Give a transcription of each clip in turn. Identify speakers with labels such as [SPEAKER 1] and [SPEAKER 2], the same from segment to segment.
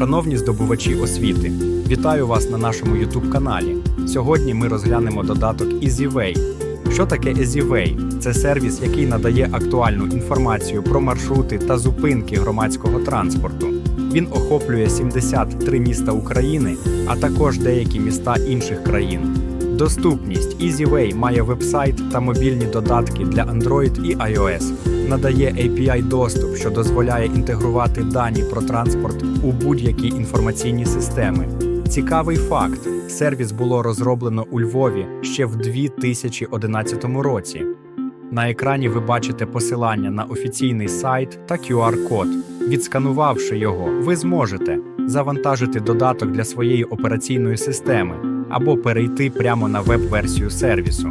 [SPEAKER 1] Шановні здобувачі освіти, вітаю вас на нашому youtube каналі. Сьогодні ми розглянемо додаток EasyWay. Що таке EasyWay? Це сервіс, який надає актуальну інформацію про маршрути та зупинки громадського транспорту. Він охоплює 73 міста України, а також деякі міста інших країн. Доступність EasyWay має вебсайт та мобільні додатки для Android і iOS. Надає API доступ, що дозволяє інтегрувати дані про транспорт у будь-які інформаційні системи. Цікавий факт: сервіс було розроблено у Львові ще в 2011 році. На екрані ви бачите посилання на офіційний сайт та QR-код. Відсканувавши його, ви зможете завантажити додаток для своєї операційної системи або перейти прямо на веб-версію сервісу.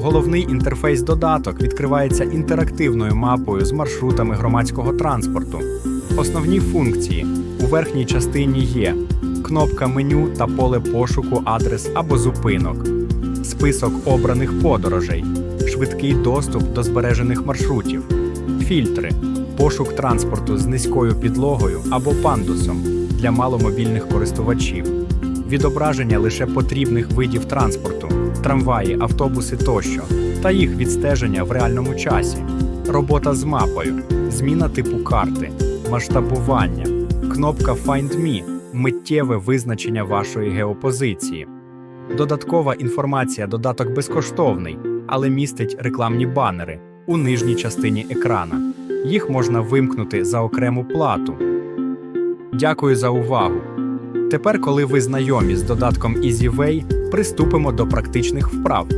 [SPEAKER 1] Головний інтерфейс додаток відкривається інтерактивною мапою з маршрутами громадського транспорту. Основні функції у верхній частині є кнопка меню та поле пошуку адрес або зупинок, список обраних подорожей, швидкий доступ до збережених маршрутів, фільтри, пошук транспорту з низькою підлогою або пандусом для маломобільних користувачів, відображення лише потрібних видів транспорту, трамваї, автобуси тощо, та їх відстеження в реальному часі, робота з мапою, зміна типу карти, масштабування, кнопка Find Me, миттєве визначення вашої геопозиції. Додаткова інформація додаток безкоштовний, але містить рекламні банери у нижній частині екрана. Їх можна вимкнути за окрему плату. Дякую за увагу. Тепер, коли ви знайомі з додатком EasyWay, приступимо до практичних вправ.